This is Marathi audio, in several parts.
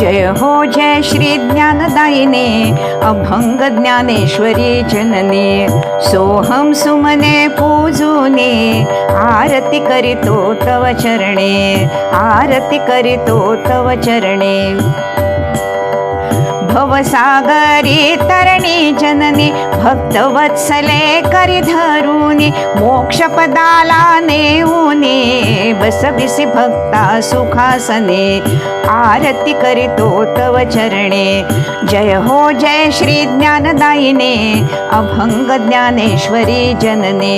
जय हो जय श्री ज्ञानदायिने अभंग ज्ञानेश्वरी जनने सोहम सुमने पूजुने आरती करितो तव चरणे आरती करितो तव चरणे। भवसागरी तरणी जननी भक्तवत्सले करी धरुनी मोक्षपदाला नेऊनी बसबिसी भक्ता सुखासने आरती करीतो तव चरणे जय हो जय श्री ज्ञानदायिने अभंग ज्ञानेश्वरी जनने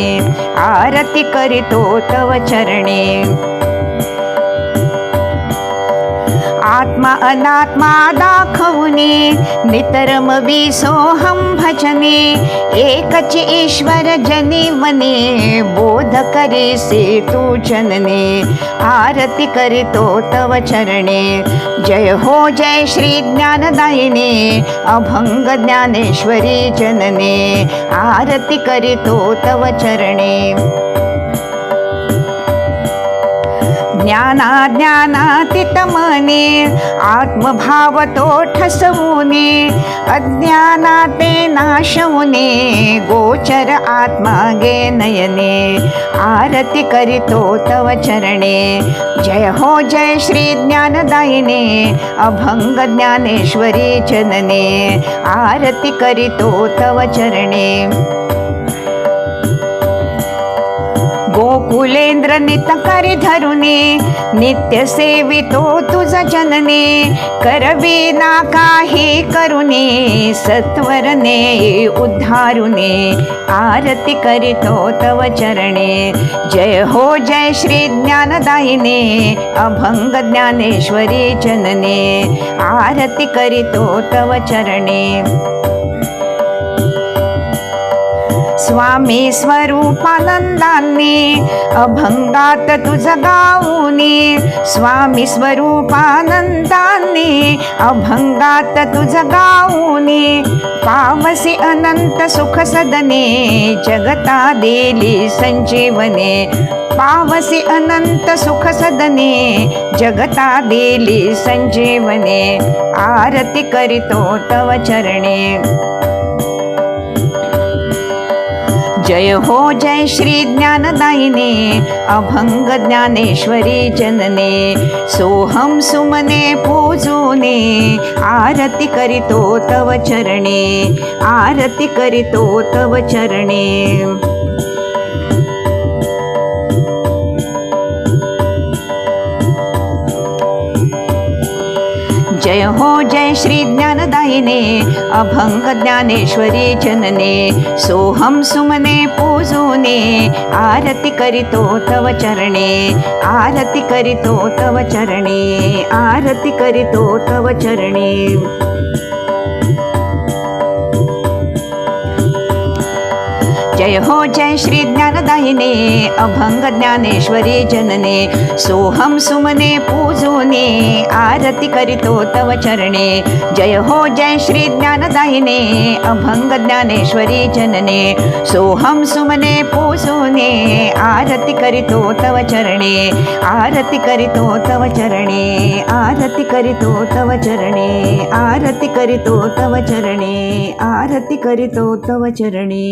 आरती करीतो तव चरणे। अनात्मा दाखवणे नितरम विसोहम भजने एकच ईश्वर जनीवने बोध करीसे तू जनने आरती करीतो तव चरणे जय हो जय श्री ज्ञानदायिने अभंग ज्ञानेश्वरी जनने आरती करीतो तव चरणे। ज्ञानातीत मने आत्मभाव तो ठसवणे अज्ञानाते नाशवणे गोचर आत्मा गे नयने आरती करितो तव चरणे जय हो जय श्री ज्ञानदायिने अभंग ज्ञानेश्वरी जनने आरती करितो तव चरणे। गोकुलेंद्र नित करी धरुने नित्य सेवितो तुझ जनने करवी ना काही करुने सत्वरने उद्धारुने आरती करीतो तव चरणे. जय हो जय श्री ज्ञानदायिने अभंग ज्ञानेश्वरी जनने आरती करीतो तव चरणे. स्वामी स्वरूपानंदाने अभंगात तुझ गाऊने. स्वामी स्वरूपानंदाने अभंगात तुझ गाऊने. पावसी अनंत सुख सदने जगता देली संजीवने. पावसी अनंत सुख सदने जगता देली संजीवने. आरती करितो तव चरणे. जय हो जय श्री ज्ञानदायिने अभंग ज्ञानेश्वरी जनने सोहम सुमने पूजोने आरती करितो तव चरणे आरती करितो तव चरणे। जय हो जय श्री ज्ञानदायिने अभंग ज्ञानेश्वरी जनने सोहम सुमने पूजोने आरती करितो तव चरणे आरती करितो तव चरणे आरती करितो तव चरणे। जय हो जय श्री ज्ञानदायिने अभंग ज्ञानेश्वरी जनने सोहम सुमने पूजोने आरती करितो तव चरणे जय हो जय श्री ज्ञानदायिने अभंग ज्ञानेश्वरी जनने सोहम सुमने पूजोने आरती करितो तव चरणे आरती करितो तव चरणे आरती करितो तव चरणे आरती करितो तव चरणे आरती करितो तव चरणे।